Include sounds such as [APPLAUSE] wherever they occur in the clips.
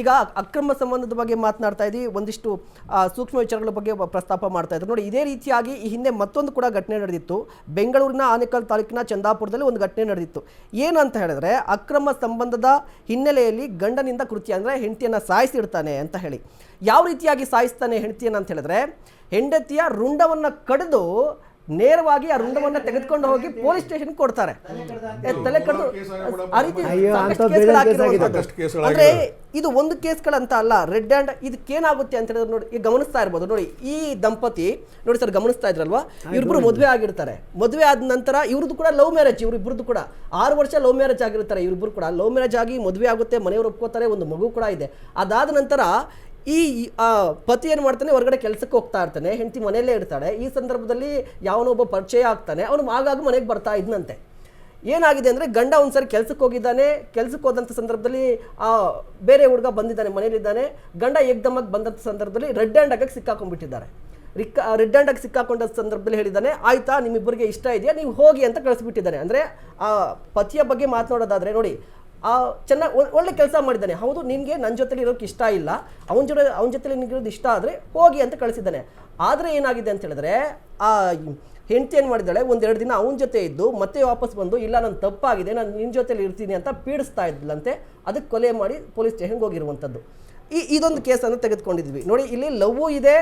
ಈಗ ಅಕ್ರಮ ಸಂಬಂಧದ ಬಗ್ಗೆ ಮಾತನಾಡ್ತಾ ಇದ್ವಿ ಒಂದಿಷ್ಟು ಸೂಕ್ಷ್ಮ ವಿಚಾರಗಳ ಬಗ್ಗೆ ಪ್ರಸ್ತಾಪ ಮಾಡ್ತಾ ಇದ್ರು. ನೋಡಿ, ಇದೇ ರೀತಿಯಾಗಿ ಈ ಹಿಂದೆ ಮತ್ತೊಂದು ಕೂಡ ಘಟನೆ ನಡೆದಿತ್ತು. ಬೆಂಗಳೂರಿನ ಆನೇಕಲ್ ತಾಲೂಕಿನ ಚಂದಾಪುರದಲ್ಲಿ ಒಂದು ಘಟನೆ ನಡೆದಿತ್ತು. ಏನಂತ ಹೇಳಿದ್ರೆ, ಅಕ್ರಮ ಸಂಬಂಧದ ಹಿನ್ನೆಲೆಯಲ್ಲಿ ಗಂಡನಿಂದ ಕೃತ್ಯ ಅಂದರೆ ಹೆಂಡತಿಯನ್ನು ಸಾಯಿಸಿಡ್ತಾನೆ ಅಂತ ಹೇಳಿ. ಯಾವ ರೀತಿಯಾಗಿ ಸಾಯಿಸ್ತಾನೆ ಹೆಂಡತಿಯನ್ನು ಅಂತ ಹೇಳಿದ್ರೆ, ಹೆಂಡತಿಯ ರುಂಡವನ್ನು ಕಡಿದು ನೇರವಾಗಿ ಆ ರುಂಡವನ್ನ ತೆಗೆದುಕೊಂಡು ಹೋಗಿ ಪೊಲೀಸ್ ಸ್ಟೇಷನ್ ಕೊಡ್ತಾರೆ. ಏ, ತಲೆ ಕಡಿದು ಆ ರೀತಿ ಸಾಕಷ್ಟು ಕೇಸ್ಗಳು ಹಾಕಿರುವಂಥದ್ದು. ಅಂದ್ರೆ ಇದು ಒಂದು ಕೇಸ್ಗಳಂತ ಅಲ್ಲ ರೆಡ್ ಹ್ಯಾಂಡ್ ಇದಕ್ಕೇನಾಗುತ್ತೆ ಅಂತ ಹೇಳಿದ್ರೆ ನೋಡಿ ಈಗ ಗಮನಿಸ್ತಾ ಇರ್ಬೋದು. ನೋಡಿ ಈ ದಂಪತಿ ನೋಡಿ ಸರ್ ಗಮನಿಸ್ತಾ ಇದ್ರಲ್ವಾ? ಇವ್ರಿಬ್ರು ಮದುವೆ ಆಗಿರ್ತಾರೆ. ಮದುವೆ ಆದ ನಂತರ ಇವ್ರದ್ದು ಕೂಡ ಲವ್ ಮ್ಯಾರೇಜ್ ಇವ್ರಿಬ್ರದ್ದು ಕೂಡ. ಆರು ವರ್ಷ ಲವ್ ಮ್ಯಾರೇಜ್ ಆಗಿರ್ತಾರೆ ಇವ್ರಿಬ್ರು ಕೂಡ. ಲವ್ ಮ್ಯಾರೇಜ್ ಆಗಿ ಮದುವೆ ಆಗುತ್ತೆ ಮನೆಯವರು ಒಪ್ಕೋತಾರೆ ಒಂದು ಮಗು ಕೂಡ ಇದೆ. ಅದಾದ ನಂತರ ಈ ಪತಿ ಏನು ಮಾಡ್ತಾನೆ, ಹೊರಗಡೆ ಕೆಲಸಕ್ಕೆ ಹೋಗ್ತಾ ಇರ್ತಾನೆ, ಹೆಂಡತಿ ಮನೆಯಲ್ಲೇ ಇರ್ತಾಳೆ. ಈ ಸಂದರ್ಭದಲ್ಲಿ ಯಾವನೊಬ್ಬ ಪರಿಚಯ ಆಗ್ತಾನೆ. ಅವನು ಆಗಾಗ ಮನೆಗೆ ಬರ್ತಾ ಇದ್ನಂತೆ. ಏನಾಗಿದೆ ಅಂದರೆ, ಗಂಡ ಒಂದ್ಸರಿ ಕೆಲಸಕ್ಕೆ ಹೋಗಿದ್ದಾನೆ. ಕೆಲಸಕ್ಕೆ ಹೋದಂಥ ಸಂದರ್ಭದಲ್ಲಿ, ಆ, ಬೇರೆ ಹುಡುಗ ಬಂದಿದ್ದಾನೆ, ಮನೆಯಲ್ಲಿದ್ದಾನೆ. ಗಂಡ ಏಕ್ದಮಾಗಿ ಬಂದಂಥ ಸಂದರ್ಭದಲ್ಲಿ ರೆಡ್ ಹ್ಯಾಂಡ್ ಆಗಕ್ಕೆ ಸಿಕ್ಕಾಕೊಂಡ್ಬಿಟ್ಟಿದ್ದಾರೆ. ರಿಕ್ಕ ರೆಡ್ ಹ್ಯಾಂಡಾಗಿ ಸಿಕ್ಕಾಕೊಂಡ ಸಂದರ್ಭದಲ್ಲಿ ಹೇಳಿದ್ದಾನೆ, ಆಯ್ತಾ, ನಿಮ್ಮಿಬ್ಬರಿಗೆ ಇಷ್ಟ ಇದೆಯಾ? ನೀವು ಹೋಗಿ ಅಂತ ಕಳಿಸ್ಬಿಟ್ಟಿದ್ದಾನೆ. ಅಂದರೆ, ಆ, ಪತಿಯ ಬಗ್ಗೆ ಮಾತನಾಡೋದಾದರೆ, ನೋಡಿ ಆ ಚೆನ್ನಾಗಿ ಒಳ್ಳೆ ಕೆಲಸ ಮಾಡಿದ್ದಾನೆ. ಹೌದು, ನಿನಗೆ ನನ್ನ ಜೊತೆಲಿ ಇರೋಕ್ಕೆ ಇಷ್ಟ ಇಲ್ಲ. ಅವನ ಜೊತೆ, ಅವನ ಜೊತೆಲಿ ನಿನಗಿರೋದು ಇಷ್ಟ ಆದರೆ ಹೋಗಿ ಅಂತ ಕಳಿಸಿದ್ದಾನೆ. ಆದರೆ ಏನಾಗಿದೆ ಅಂತ ಹೇಳಿದ್ರೆ, ಆ ಹೆಂಡತಿ ಏನು ಮಾಡಿದ್ದಾಳೆ, ಒಂದೆರಡು ದಿನ ಅವನ ಜೊತೆ ಇದ್ದು ಮತ್ತೆ ವಾಪಸ್ ಬಂದು, ಇಲ್ಲ ನನ್ನ ತಪ್ಪಾಗಿದೆ, ನಾನು ನಿನ್ನ ಜೊತೆಲಿ ಇರ್ತೀನಿ ಅಂತ ಪೀಡಿಸ್ತಾ ಇದ್ಲಂತೆ ಅದಕ್ಕೆ ಕೊಲೆ ಮಾಡಿ ಪೊಲೀಸ್ ಸ್ಟೇಷನ್ಗೆ ಹೋಗಿರುವಂಥದ್ದು ಈ, ಇದೊಂದು ಕೇಸನ್ನು ತೆಗೆದುಕೊಂಡಿದ್ವಿ. ನೋಡಿ, ಇಲ್ಲಿ ಲವ್ವು ಇದೆ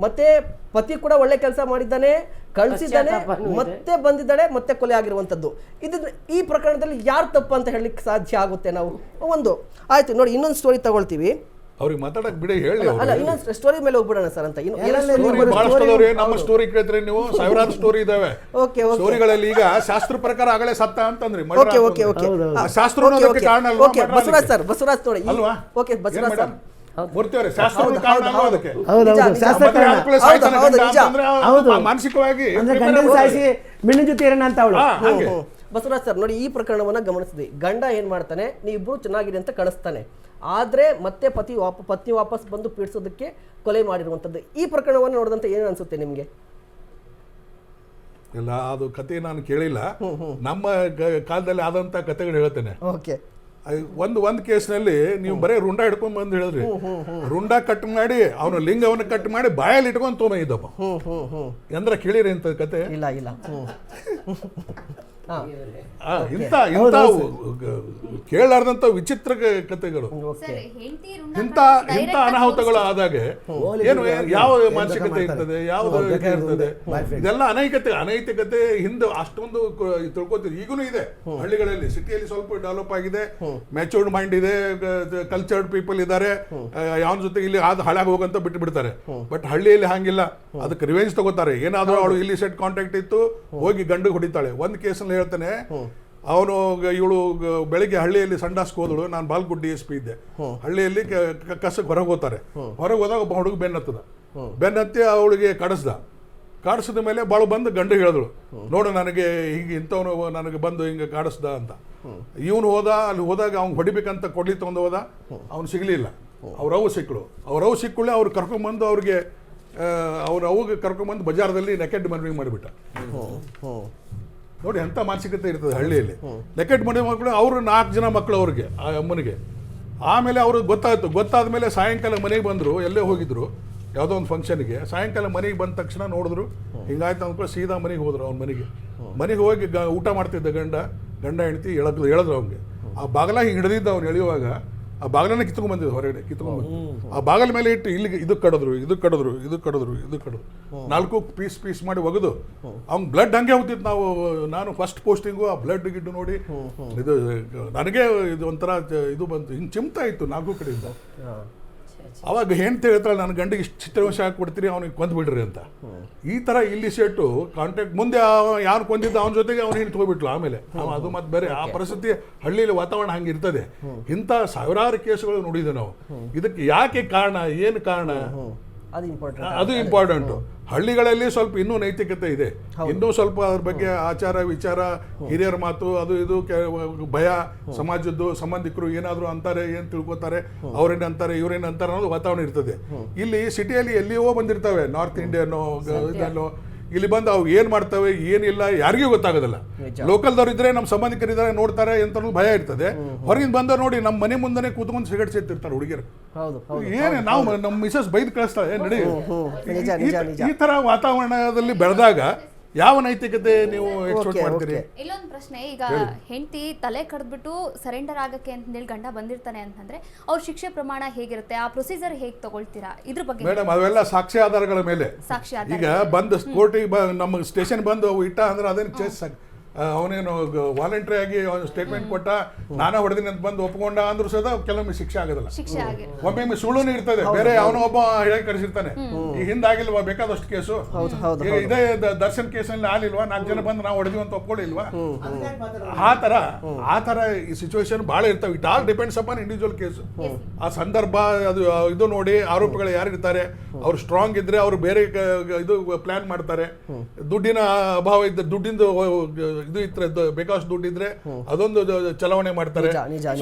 ಮತ್ತೆ ಪತಿ ಕೂಡ ಒಳ್ಳೆ ಕೆಲಸ ಮಾಡಿದ್ದಾನೆ ಕಳಿಸಿದ್ದಾನೆ ಮತ್ತೆ ಬಂದಿದ್ದಾಳೆ ಮತ್ತೆ ಕೊಲೆ ಆಗಿರುವಂಥದ್ದು. ಇದನ್ನ ಈ ಪ್ರಕರಣದಲ್ಲಿ ಯಾರು ತಪ್ಪು ಅಂತ ಹೇಳಲಿಕ್ಕೆ ಸಾಧ್ಯ ಆಗುತ್ತೆ ನಾವು? ಒಂದು. ಆಯ್ತು ನೋಡಿ ಇನ್ನೊಂದು ಸ್ಟೋರಿ ತಗೊಳ್ತೀವಿ. ಅವ್ರಿಗೆ ಮಾತಾಡಕ್ ಬಿಡಿ ಹೇಳಿ ಅಲ್ಲ ಇನ್ನೊಂದು ಸ್ಟೋರಿ ಮೇಲೆ ಹೋಗ್ಬಿಡೋಣ ಸರ್ ಅಂತ. ಇನ್ನು ಸ್ಟೋರಿ ಬಹಳಷ್ಟು ಅದಾವ್ರಿ ನಮ್ಮ ಸ್ಟೋರಿ ಕೇಳ್ತೀರಿ ನೀವು? [LAUGHS] ಸಾವಿರಾರು ಸ್ಟೋರಿ ಇದಾವೆ. Okay okay. ಸ್ಟೋರಿಗಳಲ್ಲಿ ಈಗ ಶಾಸ್ತ್ರ ಪ್ರಕಾರ ಆಗಲೇ ಸತ್ತ ಅಂತಂದ್ರೆ ಓಕೆ ಓಕೆ ಓಕೆ. ಅದಕ್ಕೆ ಕಾರಣ ಓಕೆ ಬಸವರಾಜ್ ಸರ್ ಬಸವರಾಜ್ ನೋಡಿ. ಅಲ್ವಾ? Okay Basavaraj sir. Madam Murthy ಅವರೇ ಶಾಸ್ತ್ರ ಹೌದು, ಕಾರಣ ಹೌದು, ಅಲ್ವಾ ಹೌದು. ಅದಕ್ಕೆ? ಹೌದು ನಿಜ, ಹೌದು. ನಿಜ. ಶಾಸ್ತ್ರ ಕಾರಣ. ಆದ್ಕೂಡ್ಲೆ ಸಾಯ್ತಾನೆ ಹೌದು, ಗಂಡ ನಿಜ. ಅಂತಂದ್ರೆ ಹೌದು. ಆ ಮಾನಸಿಕವಾಗಿ ಅಂದ್ರೆ prepare ಗಂಡನ ಸಾಯಿಸಿ ಮಿಣ್ಣಿನ ಜೊತೆ ಇರೋಣ ಅಂತ ಅವಳು. ಹಾ, ಹಾಗೆ. ಬಸವರಾಜ್ ಸರ್ ನೋಡಿ ಈ ಪ್ರಕರಣವನ್ನ ಗಮನಿಸಿದ್ವಿ ಗಂಡ ಏನ್ ಮಾಡ್ತಾನೆ ನೀವಿಬ್ರು ಚೆನ್ನಾಗಿದೆ ಅಂತ ಕಳಿಸ್ತಾನೆ ಆದ್ರೆ ಮತ್ತೆ ಪತಿ ವಾಪ ಪತ್ನಿ ವಾಪಸ್ ಬಂದು ಪೀಡಿಸೋದಕ್ಕೆ ಕೊಲೆ ಮಾಡಿರುವಂತದ್ದು ಈ ಪ್ರಕರಣವನ್ನು ನೋಡಿದಂತ ಏನು ಅನ್ಸುತ್ತೆ ನಿಮ್ಗೆ? ಇಲ್ಲ ಅದು ಕತೆ ನಾನು ಕೇಳಿಲ್ಲ. ನಮ್ಮ ಗ- ಕಾಲದಲ್ಲಿ ಆದಂತ ಕತೆಗಳು ಹೇಳ್ತೇನೆ. ಓಕೆ. ಒಂದು ಒಂದು ಕೇಸ್ನಲ್ಲಿ ನೀವು ಬರೀ ರುಂಡ ಹಿಡ್ಕೊಂಡ್ ಬಂದು ಹೇಳಿದ್ರಿ. ರುಂಡ ಕಟ್ ಮಾಡಿ ಅವನ ಲಿಂಗವನ್ನು ಕಟ್ ಮಾಡಿ ಬಾಯಲ್ಲಿ ಇಟ್ಕೊಂಡು ತೋಮ ಹ್ಮ್ ಎಂದ್ರ ಕೇಳಿರಿ ಅಂತ ಕತೆ. ಇಲ್ಲ ಇಲ್ಲ. ಇಂಥ ಇಂಥ ಕೇಳಲಾರ್ದಂಥ ವಿಚಿತ್ರ ಕಥೆಗಳು ಇಂಥ ಇಂಥ ಅನಾಹುತಗಳು ಆದಾಗ ಏನು ಯಾವ ಮಾನಸಿಕತೆ ಇರ್ತದೆ ಯಾವ ಇರ್ತದೆ? ಇದೆಲ್ಲ ಅನೈಕತೆ ಅನೈತಿಕತೆ ಹಿಂದೆ ಅಷ್ಟೊಂದು ತಿಳ್ಕೊತಿದ್ರು ತಿಳ್ಕೊತೀವಿ ಈಗಲೂ ಇದೆ. ಹಳ್ಳಿಗಳಲ್ಲಿ ಸಿಟಿಯಲ್ಲಿ ಸ್ವಲ್ಪ ಡೆವಲಪ್ ಆಗಿದೆ. ಮ್ಯಾಚೂರ್ಡ್ ಮೈಂಡ್ ಇದೆ. ಕಲ್ಚರ್ಡ್ ಪೀಪಲ್ ಇದ್ದಾರೆ. ಯಾವನ ಜೊತೆ ಇಲ್ಲಿ ಆದ ಹಾಳಾಗಿ ಹೋಗಂತ ಬಿಟ್ಟು ಬಿಡ್ತಾರೆ ಬಟ್ ಹಳ್ಳಿಯಲ್ಲಿ ಹಂಗಿಲ್ಲ. ಅದಕ್ಕೆ ರಿವೆಂಜ್ ತಗೋತಾರೆ. ಏನಾದರೂ ಅವಳು ಇಲ್ಲಿ ಸೆಟ್ ಕಾಂಟ್ಯಾಕ್ಟ್ ಇತ್ತು ಹೋಗಿ ಗಂಡು ಹೊಡಿತಾಳೆ. ಒಂದು ಕೇಸಲ್ಲಿ ಹೇಳ್ತಾನೆ. ಅವನು ಇವಳು ಬೆಳಿಗ್ಗೆ ಹಳ್ಳಿಯಲ್ಲಿ ಸಂಡಾಸ್ಗೆ ಹೋದಳು. ನಾನು ಬಾಲ್ಗುಡ್ಡಿ ಎಸ್ ಪಿ ಇದ್ದೆ. ಹಳ್ಳಿಯಲ್ಲಿ ಕಸಕ್ಕೆ ಹೊರಗೆ ಹೋಗ್ತಾರೆ. ಹೊರಗೆ ಹೋದಾಗ ಒಬ್ಬ ಹುಡುಗ ಬೆನ್ನತ್ತದ ಬೆನ್ನತ್ತಿ ಅವಳಿಗೆ ಕಡಿಸ್ದ. ಕಾಡಿಸಿದ ಮೇಲೆ ಬಾಳು ಬಂದು ಗಂಡು ಹೇಳಿದಳು. ನೋಡು, ನನಗೆ ಹಿಂಗೆ ಇಂಥವನು ನನಗೆ ಬಂದು ಹಿಂಗೆ ಕಾಡಿಸ್ದ ಅಂತ. ಇವನು ಹೋದ, ಅಲ್ಲಿ ಹೋದಾಗ ಅವ್ನು ಹೊಡಿಬೇಕಂತ ಕೊಡ್ಲಿ ತಗೊಂಡು ಹೋದ. ಅವ್ನು ಸಿಗಲಿಲ್ಲ. ಅವ್ರವು ಸಿಕ್ಕಳು. ಅವ್ರವು ಸಿಕ್ಕಳೆ ಅವ್ರು ಕರ್ಕೊಂಬಂದು ಅವ್ರಿಗೆ ಅವ್ರ ಅವಾಗ ಕರ್ಕೊಂಬಂದು ಬಜಾರದಲ್ಲಿ ನೆಕೆಟ್ ಮನವಿ ಮಾಡಿಬಿಟ್ಟ. ನೋಡಿ ಎಂಥ ಮಾನಸಿಕತೆ ಇರ್ತದೆ ಹಳ್ಳಿಯಲ್ಲಿ. ಲೆಕೆಟ್ ಮನೆ ಮಕ್ಕಳು ಅವರು ನಾಲ್ಕು ಜನ ಮಕ್ಕಳು ಅವ್ರಿಗೆ, ಆ ಅಮ್ಮನಿಗೆ. ಆಮೇಲೆ ಅವ್ರಿಗೆ ಗೊತ್ತಾಯ್ತು ಗೊತ್ತಾದ ಮೇಲೆ ಸಾಯಂಕಾಲ ಮನೆಗೆ ಬಂದರು, ಎಲ್ಲೇ ಹೋಗಿದ್ರು, ಯಾವುದೋ ಒಂದು ಫಂಕ್ಷನ್ಗೆ. ಸಾಯಂಕಾಲ ಮನೆಗೆ ಬಂದ ತಕ್ಷಣ ನೋಡಿದ್ರು, ಹಿಂಗಾಯ್ತು ಅಂದ್ಕೊಂಡು ಸೀದಾ ಮನೆಗೆ ಹೋದ್ರು ಅವ್ನ ಮನೆಗೆ. ಮನೆಗೆ ಹೋಗಿ ಗ, ಊಟ ಮಾಡ್ತಿದ್ದ ಗಂಡ ಗಂಡ, ಹೆಂಡತಿ ಎಳಕ್ ಹೇಳಿದ್ರು ಅವ್ನಿಗೆ. ಆ ಬಾಗಲ ಹಿಂಗೆ ಹಿಡಿದಿದ್ದ ಅವ್ನು ಎಳೆಯುವಾಗ ಆ ಬಾಗಿಲನ್ನ ಕಿತ್ಕೊಂಡ್ ಬಂದಿದ್ದು ಹೊರಗಡೆ, ಕಿತ್ಕೊಂಡ್ ಬಂದು ಆ ಬಾಗಲ ಮೇಲೆ ಇಟ್ಟು ಇಲ್ಲಿಗೆ ಇದು ಕಡಿದ್ರು ಇದು ಕಡಿದ್ರು ಇದು ಕಡಿದ್ರು ಇದು ಕಡಿದ್ರು. ನಾಲ್ಕು ಪೀಸ್ ಪೀಸ್ ಮಾಡಿ ಒಗೆದು, ಅವ್ನ ಬ್ಲಡ್ ಹಂಗೆ ಹೋಗ್ತಿತ್ತು ನಾವು, ನಾನು ಫಸ್ಟ್ ಪೋಸ್ಟಿಂಗು ಆ ಬ್ಲಡ್ ಗಿಡ್ಡು ನೋಡಿ, ಇದು, ನನಗೆ ಇದು ಒಂಥರ ಇದು ಬಂತು, ಹಿಂಗೆ ಚಿಮ್ತಾ ಇತ್ತು ನಾಲ್ಕು ಕಡೆಯಿಂದ. ಅವಾಗ ಹೆಂಡ್ತಿ ಹೇಳ್ತಾಳೆ ನನ್ನ ಗಂಡಿಗೆ ಇಷ್ಟು ಚಿತ್ರವಂಶ ಕೊಡ್ತೀನಿ ಅವ್ನಿಗೆ ಕೊಂದ್ಬಿಡ್ರಿ ಅಂತ. ಈ ಥರ ಇಲ್ಲಿ ಸೆಟ್ಟು ಕಾಂಟ್ಯಾಕ್ಟ್ ಮುಂದೆ ಯಾರು ಕೊಂದಿದ್ದ ಅವನ ಜೊತೆಗೆ ಅವ್ನು ಹಿಂಗೆ ತೊಗೊಬಿಟ್ಲು ಆಮೇಲೆ. ಅದು ಮತ್ತೆ ಬೇರೆ. ಆ ಪರಿಸ್ಥಿತಿ ಹಳ್ಳಿಯಲ್ಲಿ ವಾತಾವರಣ ಹಂಗೆ ಇರ್ತದೆ. ಇಂಥ ಸಾವಿರಾರು ಕೇಸುಗಳು ನೋಡಿದ್ವಿ ನಾವು. ಇದಕ್ಕೆ ಯಾಕೆ ಕಾರಣ ಏನು ಕಾರಣ? ಅದು ಇಂಪಾರ್ಟೆಂಟ್ ಅದು ಇಂಪಾರ್ಟೆಂಟು ಹಳ್ಳಿಗಳಲ್ಲಿ ಸ್ವಲ್ಪ ಇನ್ನೂ ನೈತಿಕತೆ ಇದೆ. ಇನ್ನೂ ಸ್ವಲ್ಪ ಅದ್ರ ಬಗ್ಗೆ ಆಚಾರ ವಿಚಾರ ಹಿರಿಯರ ಮಾತು ಅದು ಇದು ಭಯ ಸಮಾಜದ್ದು ಸಂಬಂಧಿಕರು ಏನಾದರೂ ಅಂತಾರೆ ಏನ್ ತಿಳ್ಕೊತಾರೆ ಅವ್ರೇನ್ ಅಂತಾರೆ ಇವ್ರೇನ್ ಅಂತಾರೆ ಅನ್ನೋದು ವಾತಾವರಣ ಇರ್ತದೆ. ಇಲ್ಲಿ ಸಿಟಿಯಲ್ಲಿ ಎಲ್ಲಿಯೋ ಬಂದಿರ್ತವೆ. ನಾರ್ತ್ ಇಂಡಿಯನ್ನು ಇಲ್ಲಿ ಬಂದು ಅವು ಏನ್ ಮಾಡ್ತವೆ ಏನಿಲ್ಲ ಯಾರಿಗೂ ಗೊತ್ತಾಗೋದಿಲ್ಲ. ಲೋಕಲ್ದವ್ರು ಇದ್ರೆ ನಮ್ಮ ಸಂಬಂಧಿಕರಿದ್ದಾರೆ ನೋಡ್ತಾರೆ ಅಂತ ಭಯ ಇರ್ತದೆ. ಹೊರಗಿಂದ ಬಂದ ನೋಡಿ ನಮ್ಮ ಮನೆ ಮುಂದೆ ಕೂತ್ಕೊಂಡು ಸಿಗರೇಟ್ ಸೇರ್ತಿರ್ತಾರೆ ಹುಡುಗಿಯರು. ಏನೇ ನಾವು ನಮ್ಮ ಮಿಸಸ್ ಬೈದ್ ಕಳಿಸ್ತಾರೆ ನಡೀ. ಈ ತರ ವಾತಾವರಣದಲ್ಲಿ ಬೆಳೆದಾಗ ಯಾವ ನೈತಿಕತೆ ನೀವು ಮಾಡ್ತೀರಿ. ಇಲ್ಲೊಂದು ಪ್ರಶ್ನೆ ಈಗ ಹೆಂಡತಿ ತಲೆ ಕಡ್ದ್ಬಿಟ್ಟು ಸರೆಂಡರ್ ಆಗಕ್ಕೆ ಅಂತ ಹೇಳಿ ಗಂಡ ಬಂದಿರ್ತಾನೆ ಅಂತಂದ್ರೆ ಅವ್ರ ಶಿಕ್ಷೆ ಪ್ರಮಾಣ ಹೇಗಿರುತ್ತೆ ಆ ಪ್ರೊಸೀಜರ್ ಹೇಗೆ ತಗೊಳ್ತೀರಾ? ಇದ್ರ ಬಗ್ಗೆ ಮೇಡಮ್ ಅವೆಲ್ಲ ಸಾಕ್ಷ್ಯ ಆಧಾರಗಳ ಮೇಲೆ. ಸಾಕ್ಷಿ ಆಧಾರ ಈಗ ಬಂದು ಕೋರ್ಟಿಗೆ ಬ ನಮ್ಮ ಸ್ಟೇಷನ್ ಬಂದು ಅವು ಇಟ್ಟ ಅಂದ್ರೆ ಅದೇನು ಕೇಸ್ ಅವನೇನು ವಾಲಂಟ್ರಿ ಆಗಿ ಸ್ಟೇಟ್ಮೆಂಟ್ ಕೊಟ್ಟ ನಾನೇ ಹೊಡೆದಿನಿ ಅಂತ ಬಂದು ಒಪ್ಕೊಂಡ ಅಂದ್ರೂ ಸಹ ಕೆಲವೊಮ್ಮೆ ಶಿಕ್ಷೆ ಆಗೋದಿಲ್ಲ. ಒಮ್ಮೆ ಸುಳ್ಳು ಒಮ್ಮೊಮ್ಮೆ ಸುಳ್ಳುನು ಇರ್ತದೆ. ಬೇರೆ ಅವನು ಒಬ್ಬ ಹೇಳಿ ಕರೆಸಿರ್ತಾನೆ ಈ ಹಿಂದಾಗಿಲ್ವಾ? ಬೇಕಾದಷ್ಟು ಕೇಸು. ಹೌದು ಹೌದು ಈಗ ಇದೇ ದರ್ಶನ್ ಕೇಸಲ್ಲಿ ಆಲಿಲ್ವಾ ನಾಲ್ಕು ಜನ ಬಂದು ನಾವು ಹೊಡೆದಿವಿ ಅಂತ ಒಪ್ಕೊಳ್ಳಿಲ್ವಾ? ಆ ತರ ಆ ತರ ಈ ಸಿಚುವೇಶನ್ ಬಹಳ ಇರ್ತವೆ. It all depends upon individual case ಆ ಸಂದರ್ಭ ಅದು ಇದು ನೋಡಿ ಆರೋಪಿಗಳು ಯಾರು ಇರ್ತಾರೆ ಅವ್ರು ಸ್ಟ್ರಾಂಗ್ ಇದ್ರೆ ಅವ್ರು ಬೇರೆ ಇದು ಪ್ಲಾನ್ ಮಾಡ್ತಾರೆ. ದುಡ್ಡಿನ ಅಭಾವ ಇದ್ದ ದುಡ್ಡಿಂದ ಇದು ಇದ್ರೆ ಬೇಕಾದಷ್ಟು ದುಡ್ಡು ಇದ್ರೆ ಅದೊಂದು ಚಲಾವಣೆ ಮಾಡ್ತಾರೆ.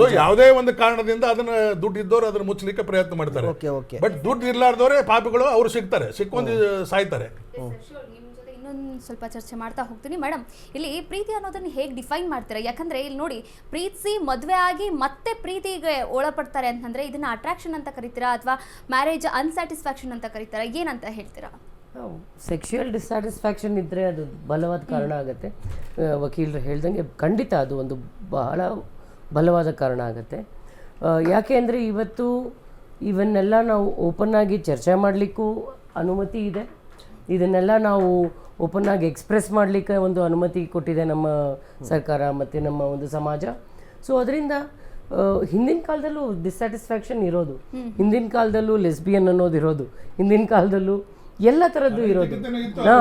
ಸೊ ಯಾವುದೇ ಒಂದು ಕಾರಣದಿಂದ ಅದನ್ನ ದುಡ್ಡು ಇದ್ದವ್ರು ಅದನ್ನ ಮುಚ್ಚಲಿಕ್ಕೆ ಪ್ರಯತ್ನ ಮಾಡ್ತಾರೆ. ಓಕೆ ಓಕೆ ಬಟ್ ದುಡ್ಡು ಇರ್ಲಾರ್ದವರೇ ಪಾಪಿಗಳು ಅವ್ರು ಸಿಗ್ತಾರೆ ಸಿಕ್ಕೊಂದು ಸಾಯ್ತಾರೆ. ನಿಮ್ಮ ಜೊತೆ ಇನ್ನೊಂದು ಸ್ವಲ್ಪ ಚರ್ಚೆ ಮಾಡ್ತಾ ಹೋಗ್ತೀನಿ. ಮೇಡಮ್ ಇಲ್ಲಿ ಪ್ರೀತಿ ಅನ್ನೋದನ್ನ ಹೇಗೆ ಡಿಫೈನ್ ಮಾಡ್ತೀರಾ? ಯಾಕಂದ್ರೆ ಇಲ್ಲಿ ನೋಡಿ ಪ್ರೀತಿಸಿ ಮದುವೆ ಆಗಿ ಮತ್ತೆ ಪ್ರೀತಿಗೆ ಒಳಪಡ್ತಾರೆ ಅಂತಂದ್ರೆ ಇದನ್ನ ಅಟ್ರಾಕ್ಷನ್ ಅಂತ ಕರಿತೀರಾ? ಅಥವಾ ಮ್ಯಾರೇಜ್ ಅನ್ಸ್ಯಾಟಿಸ್ಫ್ಯಾಕ್ಷನ್ ಅಂತ ಕರಿತೀರಾ? ಏನಂತ ಹೇಳ್ತೀರಾ? ಸೆಕ್ಷುಯಲ್ ಡಿಸ್ಸ್ಯಾಟಿಸ್ಫ್ಯಾಕ್ಷನ್ ಇದ್ದರೆ ಅದು ಬಲವಾದ ಕಾರಣ ಆಗುತ್ತೆ. ವಕೀಲರು ಹೇಳ್ದಂಗೆ ಖಂಡಿತ ಅದು ಒಂದು ಬಹಳ ಬಲವಾದ ಕಾರಣ ಆಗುತ್ತೆ. ಯಾಕೆ ಅಂದರೆ ಇವತ್ತು ಇವನ್ನೆಲ್ಲ ನಾವು ಓಪನ್ ಆಗಿ ಚರ್ಚೆ ಮಾಡಲಿಕ್ಕೂ ಅನುಮತಿ ಇದೆ. ಇದನ್ನೆಲ್ಲ ನಾವು ಓಪನ್ ಆಗಿ ಎಕ್ಸ್ಪ್ರೆಸ್ ಮಾಡಲಿಕ್ಕೆ ಒಂದು ಅನುಮತಿ ಕೊಟ್ಟಿದೆ ನಮ್ಮ ಸರ್ಕಾರ ಮತ್ತು ನಮ್ಮ ಒಂದು ಸಮಾಜ. ಸೊ ಅದರಿಂದ ಹಿಂದಿನ ಕಾಲದಲ್ಲೂ ಡಿಸ್ಸ್ಯಾಟಿಸ್ಫ್ಯಾಕ್ಷನ್ ಇರೋದು. ಹಿಂದಿನ ಕಾಲದಲ್ಲೂ ಲೆಸ್ಬಿಯನ್ ಅನ್ನೋದು ಇರೋದು. ಹಿಂದಿನ ಕಾಲದಲ್ಲೂ ಎಲ್ಲ ಥರದ್ದು ಇರೋದು. ಹಾ.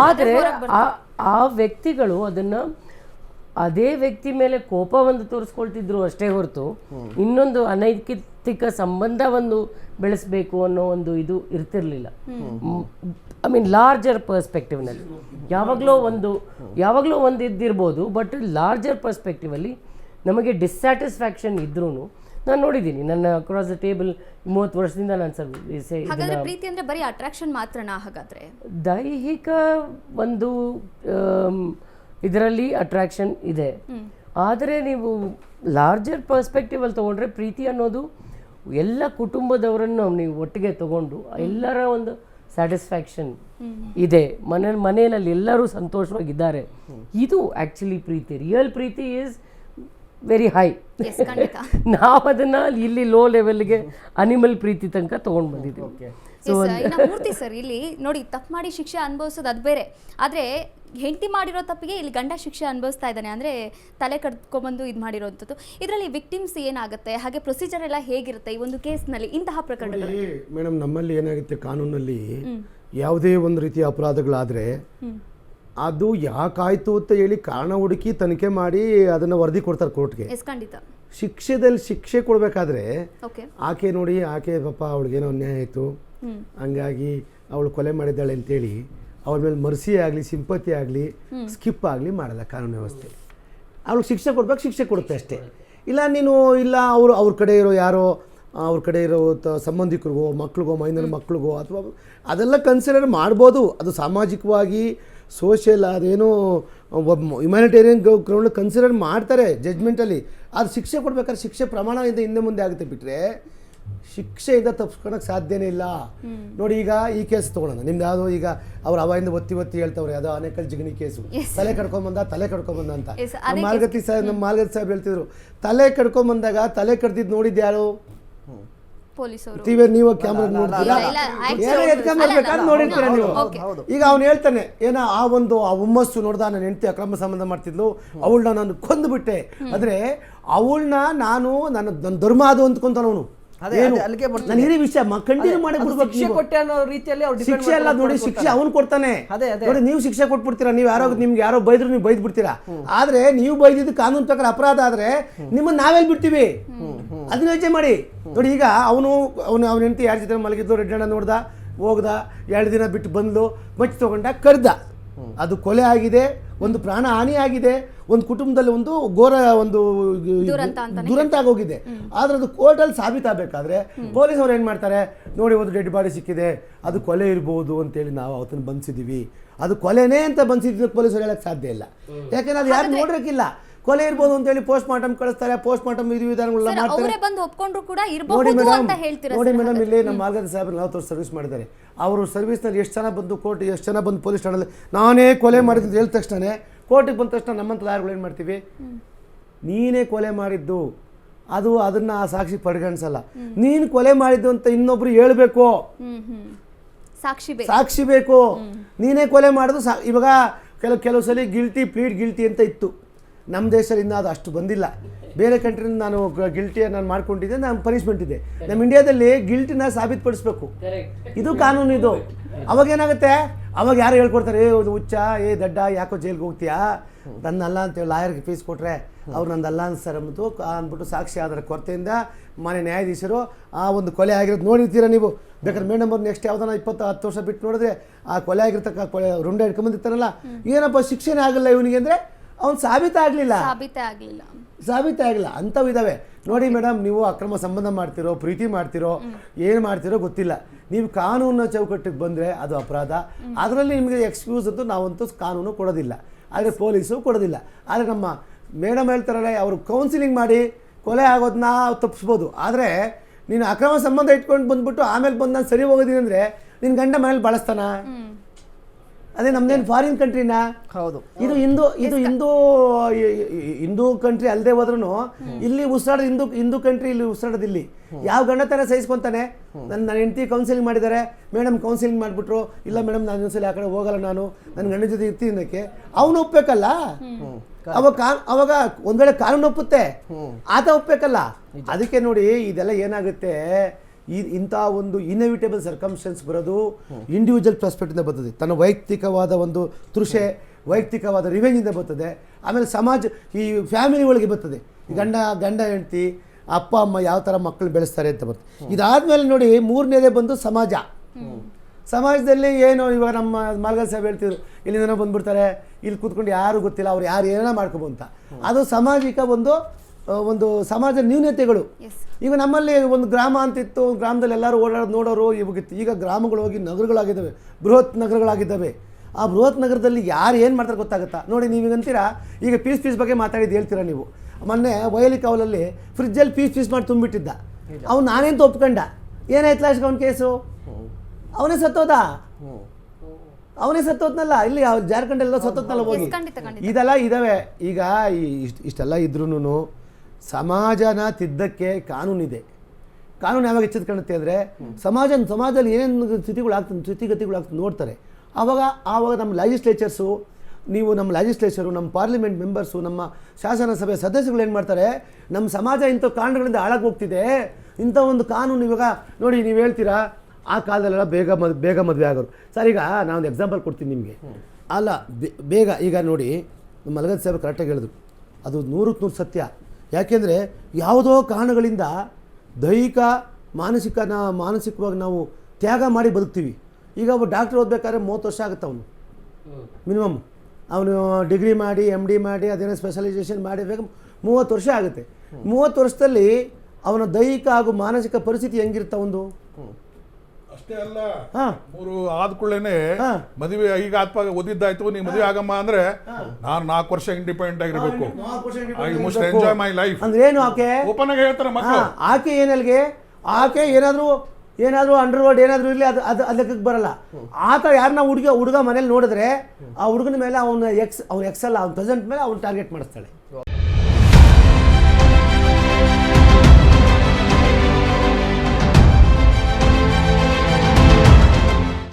ಆದರೆ ಆ- ಆ ವ್ಯಕ್ತಿಗಳು ಅದನ್ನ ಅದೇ ವ್ಯಕ್ತಿ ಮೇಲೆ ಕೋಪವನ್ನು ತೋರಿಸ್ಕೊಳ್ತಿದ್ರು ಅಷ್ಟೇ ಹೊರತು ಇನ್ನೊಂದು ಅನೈತಿಕ ಸಂಬಂಧವನ್ನು ಬೆಳೆಸಬೇಕು ಅನ್ನೋ ಒಂದು ಇದು ಇರ್ತಿರ್ಲಿಲ್ಲ. ಐ ಮೀನ್ ಲಾರ್ಜರ್ ಪರ್ಸ್ಪೆಕ್ಟಿವ್ನಲ್ಲಿ ಯಾವಾಗಲೋ ಒಂದು ಯಾವಾಗಲೂ ಒಂದು ಇದ್ದಿರ್ಬೋದು ಬಟ್ ಲಾರ್ಜರ್ ಪರ್ಸ್ಪೆಕ್ಟಿವಲ್ಲಿ ನಮಗೆ ಡಿಸ್ಸ್ಯಾಟಿಸ್ಫ್ಯಾಕ್ಷನ್ ಇದ್ರೂ ನಾನು ನೋಡಿದ್ದೀನಿ. ನನ್ನ ಅಕ್ರಾಸ್ ದ ಟೇಬಲ್ ಮೂವತ್ತು ವರ್ಷದಿಂದ ನಾನು ಸರ್ ಹಾಗಾದ್ರೆ ಪ್ರೀತಿ ಅಂದ್ರೆ ಬರೀ ಅಟ್ರಾಕ್ಷನ್ ಮಾತ್ರನಾ ಹಾಗಾದ್ರೆ? ದೈಹಿಕ ಒಂದು ಇದರಲ್ಲಿ ಅಟ್ರಾಕ್ಷನ್ ಇದೆ. ಆದರೆ ನೀವು ಲಾರ್ಜರ್ ಪರ್ಸ್ಪೆಕ್ಟಿವಲ್ಲಿ ತೊಗೊಂಡ್ರೆ ಪ್ರೀತಿ ಅನ್ನೋದು ಎಲ್ಲ ಕುಟುಂಬದವರನ್ನು ನೀವು ಒಟ್ಟಿಗೆ ತಗೊಂಡು ಎಲ್ಲರ ಒಂದು ಸ್ಯಾಟಿಸ್ಫ್ಯಾಕ್ಷನ್ ಇದೆ. ಮನೆ ಮನೆಯಲ್ಲಿ ಎಲ್ಲರೂ ಸಂತೋಷವಾಗಿದ್ದಾರೆ. ಇದು ಆ್ಯಕ್ಚುಲಿ ಪ್ರೀತಿ. ರಿಯಲ್ ಪ್ರೀತಿ ಈಸ್ ವೆರಿ ಹೈ ನಾವು ಅದನ್ನ ಇಲ್ಲಿ ಲೋ ಲೆವೆಲ್ಗೆ ಅನಿಮಲ್ ಪ್ರೀತಿ ತನಕ ತಗೊಂಡ್ ಬಂದಿದ್ದೀವಿ. ಮೂರ್ತಿ ಸರ್ ಇಲ್ಲಿ ನೋಡಿ ತಪ್ಪು ಮಾಡಿ ಶಿಕ್ಷೆ ಅನುಭವಿಸೋದು ಅದು ಬೇರೆ. ಆದ್ರೆ ಹೆಂಡತಿ ಮಾಡಿರೋ ತಪ್ಪಿಗೆ ಇಲ್ಲಿ ಗಂಡ ಶಿಕ್ಷೆ ಅನುಭವಿಸ್ತಾ ಇದ್ದಾನೆ. ಅಂದ್ರೆ ತಲೆ ಕಡ್ಕೊಂಬಂದು ಇದು ಮಾಡಿರೋಂಥದ್ದು. ಇದರಲ್ಲಿ ವಿಕ್ಟಿಮ್ಸ್ ಏನಾಗುತ್ತೆ? ಹಾಗೆ ಪ್ರೊಸೀಜರ್ ಎಲ್ಲ ಹೇಗಿರುತ್ತೆ ಈ ಒಂದು ಕೇಸ್ನಲ್ಲಿ ಇಂತಹ ಪ್ರಕರಣಗಳು. ಮೇಡಮ್ ನಮ್ಮಲ್ಲಿ ಏನಾಗುತ್ತೆ? ಕಾನೂನಲ್ಲಿ ಯಾವುದೇ ಒಂದು ರೀತಿಯ ಅಪರಾಧಗಳಾದರೆ ಅದು ಯಾಕಾಯ್ತು ಅಂತ ಹೇಳಿ ಕಾರಣ ಹುಡುಕಿ ತನಿಖೆ ಮಾಡಿ ಅದನ್ನು ವರದಿ ಕೊಡ್ತಾರೆ ಕೋರ್ಟ್ಗೆ. ಎಸ್ ಖಂಡಿತ. ಶಿಕ್ಷೆದಲ್ಲಿ ಶಿಕ್ಷೆ ಕೊಡಬೇಕಾದ್ರೆ ಓಕೆ. ಆಕೆ ನೋಡಿ ಆಕೆ ಪಾಪ ಅವಳಿಗೇನೋ ಅನ್ಯಾಯ ಆಯಿತು. ಹಂಗಾಗಿ ಅವಳು ಕೊಲೆ ಮಾಡಿದ್ದಾಳೆ ಅಂತೇಳಿ ಅವಳ ಮೇಲೆ ಮರ್ಸಿ ಆಗಲಿ ಸಿಂಪತಿ ಆಗಲಿ ಸ್ಕಿಪ್ ಆಗಲಿ ಮಾಡಲ್ಲ ಕಾನೂನು ವ್ಯವಸ್ಥೆ. ಅವಳಿಗೆ ಶಿಕ್ಷೆ ಕೊಡ್ಬೇಕು ಶಿಕ್ಷೆ ಕೊಡುತ್ತೆ ಅಷ್ಟೇ. ಇಲ್ಲ ನೀನು ಇಲ್ಲ ಅವರು ಅವ್ರ ಕಡೆ ಇರೋ ಯಾರೋ ಅವ್ರ ಕಡೆ ಇರೋ ಸಂಬಂಧಿಕರಿಗೋ ಮಕ್ಳಿಗೋ ಮೈನರ್ ಮಕ್ಳಿಗೋ ಅಥವಾ ಅದೆಲ್ಲ ಕನ್ಸಿಡರ್ ಮಾಡ್ಬೋದು. ಅದು ಸಾಮಾಜಿಕವಾಗಿ ಸೋಷಿಯಲ್ ಅದೇನೋ ಹ್ಯುಮ್ಯಾನಿಟೇರಿಯನ್ ಗ್ರೌಂಡ್ ಕನ್ಸಿಡರ್ ಮಾಡ್ತಾರೆ ಜಡ್ಜ್ಮೆಂಟಲ್ಲಿ ಅದು ಶಿಕ್ಷೆ ಕೊಡ್ಬೇಕಾದ್ರೆ ಶಿಕ್ಷೆ ಪ್ರಮಾಣದಿಂದ ಹಿಂದೆ ಮುಂದೆ ಆಗುತ್ತೆ ಬಿಟ್ಟರೆ ಶಿಕ್ಷೆಯಿಂದ ತಪ್ಪಿಸ್ಕೊಳಕ್ಕೆ ಸಾಧ್ಯನೇ ಇಲ್ಲ. ನೋಡಿ ಈಗ ಈ ಕೇಸ್ ತೊಗೊಳೋಣ. ನಿಮ್ದು ಯಾವುದೋ ಈಗ ಅವ್ರು ಅವಾಗಿಂದ ಒತ್ತಿ ಒತ್ತಿ ಹೇಳ್ತಾವ್ರೆ ಯಾವುದೋ ಅನೇಕ ಜಿಗಣಿ ಕೇಸು ತಲೆ ಕಡ್ಕೊಂಬಂದ ತಲೆ ಕಡ್ಕೊಂಬಂದ ಅಂತ. ಅದೇ ಮಾರ್ಗತಿ ಸಾಹೇಬ್ ನಮ್ಮ ಮಾರ್ಗತಿ ಸಾಹೇಬ್ ಹೇಳ್ತಿದ್ರು ತಲೆ ಕಡ್ಕೊಂಬಂದಾಗ ತಲೆ ಕಡ್ದಿದ್ದು ನೋಡಿದ್ದು ಯಾರು? ಟಿವಿ ನೀವು ಕ್ಯಾಮ್ರಾ ನೋಡ್ತೀರಾ? ಏನೋ ಎತ್ಕೊಂಡ್ ನೋಡಿರ್ತೀರ ನೀವು. ಈಗ ಅವ್ನು ಹೇಳ್ತಾನೆ ಏನೋ ಆ ಒಂದು ಆ ಹುಮ್ಮಸ್ಸು ನೋಡ್ದ ನನ್ನ ಹೆಂಡತಿ ಅಕ್ರಮ ಸಂಬಂಧ ಮಾಡ್ತಿದ್ಲು ಅವಳನ್ನ ನಾನು ಕೊಂದ್ಬಿಟ್ಟೆ. ಆದ್ರೆ ಅವಳನ್ನ ನಾನು ನನ್ನ ನನ್ನ ಧರ್ಮ ಅದು ಅಂದ್ಕೊಂತಾನ ಅವನು ಅದೇ, ಏನು? ಅಲ್ಲಿಗೆ. ನಾನು ವಿಷಯ ಕಂಟಿನ್ಯೂ ಮಾಡಿ ಬಿಡ್ಬೇಕು ಶಿಕ್ಷೆ. ಕೊಟ್ಟೆ ಅನ್ನೋ ರೀತಿಯಲ್ಲಿ ಅವ್ರು ಶಿಕ್ಷೆ ಎಲ್ಲ ನೋಡಿ ಶಿಕ್ಷೆ ಅವನು ಕೊಡ್ತಾನೆ. ಅದೇ, ಅದೇ. ನೋಡಿ ನೀವು ಶಿಕ್ಷೆ ಕೊಟ್ಬಿಡ್ತೀರಾ ನೀವು ಯಾರೋ ನಿಮ್ಗೆ ಯಾರೋ ಬೈದ್ರು ನೀವು ಬೈದ್ ಬಿಡ್ತೀರಾ ಆದ್ರೆ ನೀವು ಬೈದಿದ್ದು ಕಾನೂನು ಪ್ರಕಾರ ಅಪರಾಧ ಆದ್ರೆ ನಿಮ್ಮನ್ನ ನಾವೆಲ್ಲಿ ಬಿಡ್ತೀವಿ? ಅದನ್ನ ಯೋಚನೆ ಮಾಡಿ. ನೋಡಿ ಈಗ ಅವನು ಅವನು ಅವನ ಹೆಂಡತಿ ಯಾರ ಜೊತೆ ಮಲಗಿದ್ದು ರೆಡ್ ಹಣ್ಣ ನೋಡ್ದ ಹೋಗ್ದ ಎರಡು ದಿನ ಬಿಟ್ಟು ಬಂದು ಮಚ್ಚಿ ತಗೊಂಡ ಕರ್ದ. ಅದು ಕೊಲೆ ಆಗಿದೆ ಒಂದು ಪ್ರಾಣ ಹಾನಿ ಆಗಿದೆ. ಒಂದು ಕುಟುಂಬದಲ್ಲಿ ಒಂದು ಘೋರ ಒಂದು ದುರಂತ ಆಗೋಗಿದೆ. ಆದ್ರೆ ಅದು ಕೋರ್ಟಲ್ಲಿ ಸಾಬೀತಾಗಬೇಕಾದ್ರೆ ಪೊಲೀಸ್ ಅವ್ರು ಏನು ಮಾಡ್ತಾರೆ? ನೋಡಿ ಒಂದು ಡೆಡ್ ಬಾಡಿ ಸಿಕ್ಕಿದೆ ಅದು ಕೊಲೆ ಇರ್ಬೋದು ಅಂತೇಳಿ ನಾವು ಅವತ್ತನ್ನು ಬಂಧಿಸಿದೀವಿ. ಅದು ಕೊಲೆನೇ ಅಂತ ಬಂಧಿಸಿದ್ದು ಪೊಲೀಸರು ಹೇಳಕ್ ಸಾಧ್ಯ ಇಲ್ಲ. ಯಾಕಂದ್ರೆ ಅದು ಯಾರು ನೋಡೋಕ್ಕಿಲ್ಲ ಕೊಲೆ ಇರ್ಬೋದು ಅಂತ ಹೇಳಿ ಪೋಸ್ಟ್ ಮಾರ್ಟಮ್ ಕಳಿಸ್ತಾರೆ ಪೋಸ್ಟ್ ಮಾರ್ಟಮ್ ವಿಧಿ ವಿಧಾನಗಳನ್ನ ಮಾಡ್ತಾರೆ. ಅವರೇ ಬಂದು ಒಪ್ಕೊಂಡ್ರು ಕೂಡ ನೋಡಿ ಇರಬಹುದು ಮೇಡಮ್ ಅಂತ ಹೇಳ್ತೀರಾ ನೋಡಿ ಸರ್ ಮೇಡಮ್ ಇಲ್ಲಿ ನಮ್ಮ ಮಾರ್ಗದ ಸಾಹೇಬ್ರು ನಾವು ಸರ್ವಿಸ್ ಮಾಡಿದ್ದಾರೆ. ಅವರು ಸರ್ವಿಸ್ನಲ್ಲಿ ಎಷ್ಟು ಜನ ಬಂದು ಕೋರ್ಟ್ ಎಷ್ಟು ಜನ ಬಂದು ಪೊಲೀಸ್ ಠಾಣೆಯಲ್ಲಿ ನಾನೇ ಕೊಲೆ ಮಾಡಿದ್ದು ಹೇಳಿದ ತಕ್ಷಣ ಕೋರ್ಟಿಗೆ ಬಂದ ತಕ್ಷಣ ನಮ್ಮಂತ ಲಾಯರ್ಗಳು ಏನು ಮಾಡ್ತೀವಿ? ನೀನೇ ಕೊಲೆ ಮಾಡಿದ್ದು. ಅದು ಅದನ್ನ ಆ ಸಾಕ್ಷಿ ಪರಿಗಣಿಸಲ್ಲ. ನೀನು ಕೊಲೆ ಮಾಡಿದ್ದು ಅಂತ ಇನ್ನೊಬ್ರು ಹೇಳ್ಬೇಕು. ಸಾಕ್ಷಿ ಬೇಕು. ಸಾಕ್ಷಿ ಬೇಕು. ನೀನೇ ಕೊಲೆ ಮಾಡೋದು ಸಾ ಇವಾಗ ಕೆಲವು ಕೆಲವು ಸಲ ಗಿಲ್ಟಿ ಪ್ಲೀಡ್ ಗಿಲ್ಟಿ ಅಂತ ಇತ್ತು. ನಮ್ಮ ದೇಶದಲ್ಲಿ ಇನ್ನೂ ಅದು ಅಷ್ಟು ಬಂದಿಲ್ಲ. ಬೇರೆ ಕಂಟ್ರಿಯಿಂದ ನಾನು ಗಿಲ್ಟಿಯ ನಾನು ಮಾಡ್ಕೊಂಡಿದ್ದೆ ನಾನು ಪನಿಷ್ಮೆಂಟ್ ಇದೆ. ನಮ್ಮ ಇಂಡಿಯಾದಲ್ಲಿ ಗಿಲ್ಟಿನ ಸಾಬೀತುಪಡಿಸ್ಬೇಕು. ಇದು ಕಾನೂನು ಇದು. ಅವಾಗ ಏನಾಗುತ್ತೆ? ಅವಾಗ ಯಾರು ಹೇಳ್ಕೊಡ್ತಾರೆ, ಏ, ಇದು ಹುಚ್ಚ, ಏ, ದಡ್ಡ, ಯಾಕೋ ಜೈಲ್ಗೆ ಹೋಗ್ತೀಯಾ? ನನ್ನಲ್ಲ ಅಂತೇಳಿ ಲಾಯರ್ಗೆ ಫೀಸ್ ಕೊಟ್ಟರೆ ಅವ್ರು ನಂದಲ್ಲ ಸರ್ ಕಾ- ಅಂದ್ಬಿಟ್ಟು ಸಾಕ್ಷಿ ಆಧಾರ ಕೊರತೆಯಿಂದ ಮನೆ ನ್ಯಾಯಾಧೀಶರು ಆ ಒಂದು ಕೊಲೆ ಆಗಿರೋದು ನೋಡಿರ್ತೀರ ನೀವು? ಬೇಕಾದ್ರೆ ಮೇಡಮ್ ಅವ್ರು ನೆಕ್ಸ್ಟ್ ಯಾವ್ದಾನ ಇಪ್ಪತ್ತು, ಹತ್ತು ವರ್ಷ ಬಿಟ್ಟು ನೋಡಿದ್ರೆ ಆ ಕೊಲೆ ಆಗಿರ್ತಕ್ಕ ಕೊಲೆ ರುಂಡ ಹಿಡ್ಕೊಂಬಂದಿರ್ತಾರಲ್ಲ, ಏನಪ್ಪ ಶಿಕ್ಷೆನೇ ಆಗಲ್ಲ ಇವನಿಗೆ ಅಂದರೆ? ಅವ್ನು ಸಾಬೀತಾಗಲಿಲ್ಲ. ಸಾಬೀತೆ ಆಗ್ಲಿಲ್ಲ ಸಾಬೀತೆ ಆಗಿಲ್ಲ ಅಂಥವು ಇದ್ದಾವೆ ನೋಡಿ ಮೇಡಮ್ ನೀವು ಅಕ್ರಮ ಸಂಬಂಧ ಮಾಡ್ತಿರೋ ಪ್ರೀತಿ ಮಾಡ್ತಿರೋ ಏನು ಮಾಡ್ತಿರೋ ಗೊತ್ತಿಲ್ಲ. ನೀವು ಕಾನೂನಿನ ಚೌಕಟ್ಟಿಗೆ ಬಂದರೆ ಅದು ಅಪರಾಧ. ಅದರಲ್ಲಿ ನಿಮಗೆ ಎಕ್ಸ್ಕ್ಯೂಸ್ ಅಂತೂ ನಾವಂತೂ ಕಾನೂನು ಕೊಡೋದಿಲ್ಲ. ಆದರೆ ಪೊಲೀಸು ಕೊಡೋದಿಲ್ಲ. ಆದರೆ ನಮ್ಮ ಮೇಡಮ್ ಹೇಳ್ತಾರಲ್ಲ ಅವರು ಕೌನ್ಸಿಲಿಂಗ್ ಮಾಡಿ ಕೊಲೆ ಆಗೋದನ್ನ ತಪ್ಪಿಸ್ಬೋದು ಆದರೆ ನೀನು ಅಕ್ರಮ ಸಂಬಂಧ ಇಟ್ಕೊಂಡು ಬಂದ್ಬಿಟ್ಟು ಆಮೇಲೆ ಬಂದು ನಾನು ಸರಿ ಹೋಗೋದೀನಿ ಅಂದರೆ ನಿನ್ನ ಗಂಡ ಮನೇಲಿ ಬಳಸ್ತಾನ? ಅದೇ ನಮ್ದೇನು ಫಾರಿನ್ ಕಂಟ್ರಿನಾ ಹೌದು. ಇದು ಹಿಂದೂ ಇದು ಹಿಂದೂ ಹಿಂದೂ ಕಂಟ್ರಿ ಅಲ್ಲದೆ ಹೋದ್ರೂ ಇಲ್ಲಿ ಉಸಿರಾಡೋದು ಹಿಂದೂ ಹಿಂದೂ ಕಂಟ್ರಿ ಇಲ್ಲಿ ಉಸಿರಾಡೋದು ಇಲ್ಲಿ. ಯಾವ ಥರ ಸಹಿಸ್ಕೊಂತಾನೆ? ನನ್ನ ನನ್ನ ಹೆಂಡತಿ ಕೌನ್ಸಿಲಿಂಗ್ ಮಾಡಿದ್ದಾರೆ ಮೇಡಮ್ ಕೌನ್ಸಿಲಿಂಗ್ ಮಾಡಿಬಿಟ್ರು ಇಲ್ಲ ಮೇಡಮ್ ನಾನು ಒಂದ್ಸಲ ಆ ಕಡೆ ಹೋಗಲ್ಲ ನಾನು ನನ್ನ ಗಂಡನ ಜೊತೆ ಇರ್ತೀನಿ ಅನ್ನೋಕ್ಕೆ. ಅವನು ಒಪ್ಪಬೇಕಲ್ಲ ಅವಾಗ ಕಾ ಅವಾಗ ಒಂದ್ ವೇಳೆ ಕಾನೂನು ಒಪ್ಪುತ್ತೆ ಆತ ಒಪ್ಪಬೇಕಲ್ಲ ಅದಕ್ಕೆ ನೋಡಿ ಇದೆಲ್ಲ ಏನಾಗುತ್ತೆ? ಈ ಇಂಥ ಒಂದು ಇನ್ಎವಿಟೇಬಲ್ ಸರ್ಕಮ್ಸ್ಟೆನ್ಸ್ ಬರೋದು ಇಂಡಿವಿಜುವಲ್ ಪ್ರಾಸ್ಪೆಕ್ಟಿಂದ ಬರ್ತದೆ. ತನ್ನ ವೈಯಕ್ತಿಕವಾದ ಒಂದು ತೃಷೆ ವೈಯಕ್ತಿಕವಾದ ರಿವೆಂಜಿಂದ ಬರ್ತದೆ. ಆಮೇಲೆ ಸಮಾಜ ಈ ಫ್ಯಾಮಿಲಿ ಒಳಗೆ ಬರ್ತದೆ. ಗಂಡ ಗಂಡ ಹೆಂಡತಿ ಅಪ್ಪ ಅಮ್ಮ ಯಾವ ಥರ ಮಕ್ಕಳು ಬೆಳೆಸ್ತಾರೆ ಅಂತ ಬರ್ತದೆ. ಇದಾದಮೇಲೆ ನೋಡಿ ಮೂರನೇದೇ ಬಂದು ಸಮಾಜ. ಸಮಾಜದಲ್ಲಿ ಏನು ಇವಾಗ ನಮ್ಮ ಮಾರ್ಗ ಸಾಹೇಬ್ ಹೇಳ್ತಿದ್ರು. ಇಲ್ಲಿಂದ ಬಂದ್ಬಿಡ್ತಾರೆ. ಇಲ್ಲಿ ಕೂತ್ಕೊಂಡು ಯಾರು ಗೊತ್ತಿಲ್ಲ ಅವ್ರು ಯಾರು ಏನೋ ಮಾಡ್ಕೊಬೋ ಅಂತ. ಅದು ಸಾಮಾಜಿಕ ಒಂದು ಒಂದು ಸಮಾಜದ ನ್ಯೂನತೆಗಳು. ಈಗ ನಮ್ಮಲ್ಲಿ ಒಂದು ಗ್ರಾಮ ಅಂತಿತ್ತು ಗ್ರಾಮದಲ್ಲಿ ಎಲ್ಲರೂ ಓಡಾಡೋದು ನೋಡೋರು ಇವಾಗಿತ್ತು ಈಗ ಗ್ರಾಮಗಳು ಹೋಗಿ ನಗರಗಳಾಗಿದ್ದಾವೆ ಬೃಹತ್ ನಗರಗಳಾಗಿದ್ದಾವೆ. ಆ ಬೃಹತ್ ನಗರದಲ್ಲಿ ಯಾರು ಏನು ಮಾಡ್ತಾರೆ ಗೊತ್ತಾಗುತ್ತಾ? ನೋಡಿ ನೀವು ಈಗ ಅಂತೀರಾ ಈಗ ಪೀಸ್ ಪೀಸ್ ಬಗ್ಗೆ ಮಾತಾಡಿದ್ದು ಹೇಳ್ತೀರಾ ನೀವು? ಮೊನ್ನೆ ವಯಲಿ ಕಾವಲಲ್ಲಿ ಫ್ರಿಜ್ಜಲ್ಲಿ ಪೀಸ್ ಪೀಸ್ ಮಾಡಿ ತುಂಬಿಟ್ಟಿದ್ದ. ಅವ್ನು ನಾನೇಂತ ಒಪ್ಕೊಂಡ? ಏನಾಯ್ತು ಲಾಸ್ಟ್ ಅವ್ನ ಕೇಸು? ಅವನೇ ಸತ್ತೋದ? ಅವನೇ ಸತ್ತೋದ್ನಲ್ಲ? ಇಲ್ಲಿ ಜಾರ್ಖಂಡ್ ಎಲ್ಲ ಸತ್ತೋದ್ನಲ್ಲ ಹೋಗಿ. ಇದೆಲ್ಲ ಇದಾವೆ. ಈಗ ಈ ಇಷ್ಟ್ ಇಷ್ಟೆಲ್ಲ ಇದ್ರೂ ಸಮಾಜನ ತಿದ್ದಕ್ಕೆ ಕಾನೂನಿದೆ. ಕಾನೂನು ಯಾವಾಗ ಎಚ್ಚೆತ್ಕೊಳ್ಳುತ್ತೆ ಅಂದರೆ ಸಮಾಜ ಸಮಾಜದಲ್ಲಿ ಏನೇನು ಸ್ಥಿತಿಗಳಾಗ್ತದೆ, ಸ್ಥಿತಿಗತಿಗಳಾಗ್ತದೆ ನೋಡ್ತಾರೆ. ಆವಾಗ ಆವಾಗ ನಮ್ಮ ಲೆಜಿಸ್ಲೇಚರ್ಸು ನೀವು ನಮ್ಮ ಲೆಜಿಸ್ಲೇಚರು ನಮ್ಮ ಪಾರ್ಲಿಮೆಂಟ್ ಮೆಂಬರ್ಸು ನಮ್ಮ ಶಾಸನ ಸಭೆ ಸದಸ್ಯಗಳು ಏನು ಮಾಡ್ತಾರೆ, ನಮ್ಮ ಸಮಾಜ ಇಂಥ ಕಾರಣಗಳಿಂದ ಹಾಳಾಗಿ ಹೋಗ್ತಿದೆ ಇಂಥ ಒಂದು ಕಾನೂನು ಇವಾಗ ನೋಡಿ ನೀವು ಹೇಳ್ತೀರಾ, ಆ ಕಾಲದಲ್ಲೆಲ್ಲ ಬೇಗ ಮದ್ ಬೇಗ ಮದುವೆ ಆಗೋರು. ಸರ್, ಈಗ ನಾನೊಂದು ಎಕ್ಸಾಂಪಲ್ ಕೊಡ್ತೀನಿ ನಿಮಗೆ. ಅಲ್ಲ ಬೇಗ ಈಗ ನೋಡಿ ಮಲಗದ ಸಾಹೇಬ್ ಕರೆಕ್ಟಾಗಿ ಹೇಳಿದ್ರು. ಅದು ನೂರಕ್ಕೆ ನೂರು ಸತ್ಯ. ಯಾಕೆಂದರೆ ಯಾವುದೋ ಕಾರಣಗಳಿಂದ ದೈಹಿಕ ಮಾನಸಿಕನ ಮಾನಸಿಕವಾಗಿ ನಾವು ತ್ಯಾಗ ಮಾಡಿ ಬದುಕ್ತೀವಿ. ಈಗ ಒಬ್ಬ ಡಾಕ್ಟ್ರ್ ಓದಬೇಕಾದ್ರೆ ಮೂವತ್ತು ವರ್ಷ ಆಗುತ್ತೆ ಅವನು. ಮಿನಿಮಮ್. ಅವನು ಡಿಗ್ರಿ ಮಾಡಿ ಎಂ ಡಿ ಮಾಡಿ, ಅದೇನೋ ಸ್ಪೆಷಲೈಸೇಷನ್ ಮಾಡಿ, ಬೇಗ ಮೂವತ್ತು ವರ್ಷ ಆಗುತ್ತೆ. ಮೂವತ್ತು ವರ್ಷದಲ್ಲಿ ಅವನ ದೈಹಿಕ ಹಾಗೂ ಮಾನಸಿಕ ಪರಿಸ್ಥಿತಿ ಹೆಂಗಿರ್ತಾವೊಂದು ಅಷ್ಟೇ ಅಲ್ಲ. ಹಾಂ. ಮೂರು ಆದ ಕೂಡಲೇ ಹಾ. ಮದುವೆ ಈಗ ಆತ್ಮ ಓದಿದ್ದಾಯ್ತು ನೀ ಮದುವೆ ಆಗಮ್ಮ ಅಂದ್ರೆ ನಾನು ನಾಲ್ಕು ವರ್ಷ ಇಂಡಿಪೆಂಡೆಂಟ್ ಆಗಿರ್ಬೇಕು. I most enjoy my life ಅಂದ್ರೆ ಏನು ಆಕೆ? ಓಪನ್ ಆಗಿ ಹೇಳ್ತಾರೆ ಮಕ್ಕಳು ಆಕೆ ಏನಲ್ಗೆ ಆಕೆ ಏನಾದರೂ ಏನಾದರೂ ಅಂಡರ್ವರ್ಡ್ ಏನಾದರೂ ಇರಲಿ ಅದು ಅದು ಅದು ಲೆಕ್ಕಕ್ಕೆ ಬರಲ್ಲ. ಆತ ಯಾರನ್ನ ಹುಡುಗ ಹುಡುಗ ಮನೇಲಿ ನೋಡಿದ್ರೆ ಆ ಹುಡುಗನ ಮೇಲೆ ಅವನ ಎಕ್ಸ್ ಅವ್ನ ಎಕ್ಸ್ ಅಲ್ಲ ಅವ್ನ ಪ್ರೆಸೆಂಟ್ ಮೇಲೆ ಅವ್ನು ಟಾರ್ಗೆಟ್ ಮಾಡಿಸ್ತಾಳೆ.